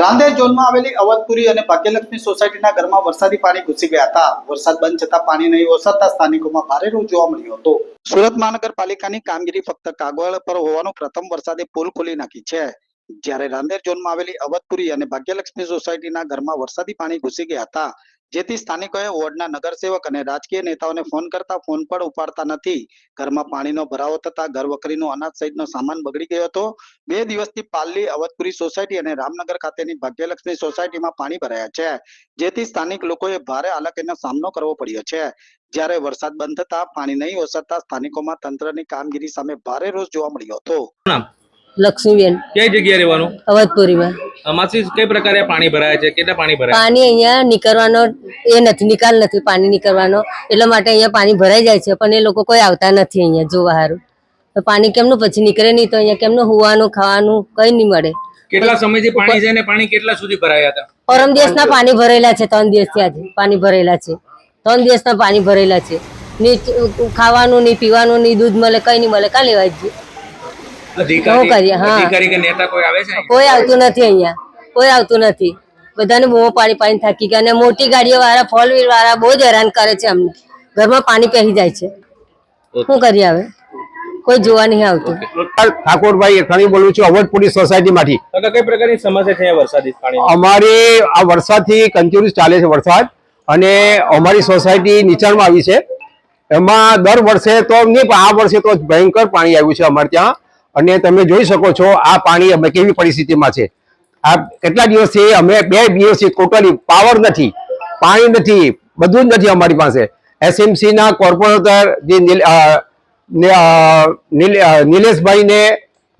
રાંદેર ઝોનમાં આવેલી અવધપુરી અને ભાગ્યલક્ષ્મી સોસાયટીના ઘરમાં વરસાદી પાણી ઘૂસી ગયા હતા. વરસાદ બંધ છતાં પાણી નહીં ઓસરતા સ્થાનિકોમાં ભારે રોષ જોવા મળ્યો હતો. સુરત મહાનગરપાલિકાની કામગીરી ફક્ત કાગળ પર હોવાનું પ્રથમ વરસાદે પોલ ખોલી નાખી છે. જ્યારે રાંદેર ઝોનમાં આવેલી અવધપુરી અને ભાગ્યલક્ષ્મી સોસાયટીના ઘરમાં વરસાદી પાણી ઘૂસી ગયા હતા. જેથી સ્થાનિકોએ વોર્ડના નગરસેવક અને રાજકીય નેતાઓને ફોન કરતા ફોન પણ ઉપાડતા નથી. ઘરમાં પાણીનો ભરાવો થતા ઘર વખરીનો અનાજ સહિતનો સામાન બગડી ગયો હતો. બે દિવસથી પાલ્લી અવધપુરી સોસાયટી અને રામનગર ખાતેની ભાગ્યલક્ષ્મી સોસાયટીમાં પાણી ભરાયા છે. જેથી સ્થાનિક લોકોએ ભારે હાલાકીનો સામનો કરવો પડ્યો છે. જ્યારે વરસાદ બંધ થતા પાણી નહીં ઓસરતા સ્થાનિકોમાં તંત્રની કામગીરી સામે ભારે રોષ જોવા મળ્યો હતો. લક્ષ્મીબેન. કઈ જગ્યાએ રહેવાનું? અવધપુરીમાં. માસી કઈ પ્રકારે પાણી ભરાય છે? કેટલા પાણી ભરાય? પાણી અહીંયા નીકળવાનો એ નથી નિકાલ નથી પાણી નીકળવાનો. એટલા માટે અહીંયા પાણી ભરાઈ જાય છે પણ એ લોકો કોઈ આવતા નથી અહીંયા જોવા હારું. તો પાણી કેમનું પછી નીકળે નહીં તો અહીંયા કેમનું હોવાનું ખાવાનું કઈ નહીં મળે. કેટલા સમયથી પાણી છે ને પાણી કેટલા સુધી ભરાયા હતા? પરમ દિવસના પાણી ભરેલા છે ત્રણ દિવસથી આજે પાણી ભરેલા છે. ત્રણ દિવસના પાણી ભરેલા છે. ની ખાવાનું નહીં પીવાનું નહીં દૂધ મળે કઈ નહીં મળે કાં લેવા જઈએ અધિકારી શું કરીએ? હા. અધિકારી કે નેતા કોઈ આવે છે કોઈ આવતું નથી અહીંયા. કોઈ આવતું નથી. બધાને બહુ પાણી પાણી થાકી ગયા. અને મોટી ગાડીઓ વાળા ફોર વ્હીલ વાળા બહુ જ હેરાન કરે છે અમને. ઘરમાં પાણી પહેરી જાય છે. શું કરીએ હવે? કોઈ જોવા નહીં આવતું. ઠાકોરભાઈ અખાણી બોલું છું અવધપુરી સોસાયટીમાંથી. કાકા કઈ પ્રકારની સમસ્યા છે વરસાદી પાણી અમારી આ વરસાદથી કન્ટિન્યુઅસ ચાલે છે વરસાદ. અને અમારી સોસાયટી નીચાણમાં આવી છે. એમાં દર વર્ષે તો નહીં પણ આ વર્ષે તો ભયંકર પાણી આવ્યું છે અમારે ત્યાં. અને તમે જોઈ શકો છો, આ પાણી અમે કેવી પરિસ્થિતિમાં છે. આ કેટલા દિવસથી અમે બે દિવસથી ટોટલી પાવર નથી, પાણી નથી, બધું જ નથી અમારી પાસે. એસએમસી ના કોર્પોરેટર જે નિલેશભાઈને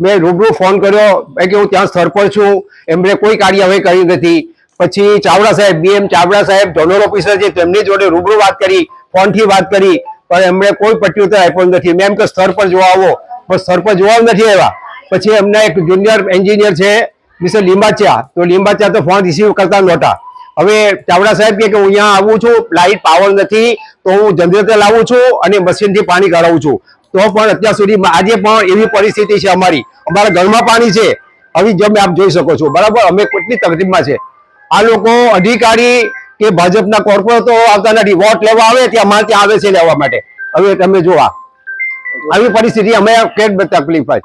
મેં રૂબરૂ ફોન કર્યો કે હું ત્યાં સ્થળ પર છું, એમણે કોઈ કાર્યવાહી કરી નથી. પછી ચાવડા સાહેબ બીએમ ચાવડા સાહેબ ઝોનલ ઓફિસર છે, તેમની જોડે રૂબરૂ વાત કરી ફોનથી વાત કરી, પણ એમણે કોઈ પ્રત્યુત્તર આપ્યો નથી. મેં એમ કે સ્થળ પર જોવા આવો. પણ પર જોવા નથી આવ્યા. પછી એમના એક જુનિયર એન્જિનિયર છે, મિસ્ટર લીંબાચિયા. તો લીંબાચિયા તો ફોન રિસીવ કરતા નહોતા. હવે ચાવડા સાહેબ કે હું અહીંયા આવું છું લાઇટ પાવર નથી, તો હું જનરેટર લાવું છું અને મશીનથી પાણી કાઢાવું છું. તો પણ અત્યાર સુધી આજે પણ એવી પરિસ્થિતિ છે અમારી. અમારા ઘરમાં પાણી છે. હવે જેમ આપ જોઈ શકો છો. બરાબર? અમે કેટલી તકલીફમાં છે. આ લોકો અધિકારી કે ભાજપના કોર્પોરેટરો આવતા નથી. વોટ લેવા આવે ત્યાં અમારે ત્યાં આવે છે લેવા માટે. હવે તમે જોવા. આવી પરિસ્થિતિ અમે કેટ તકલીફ થાય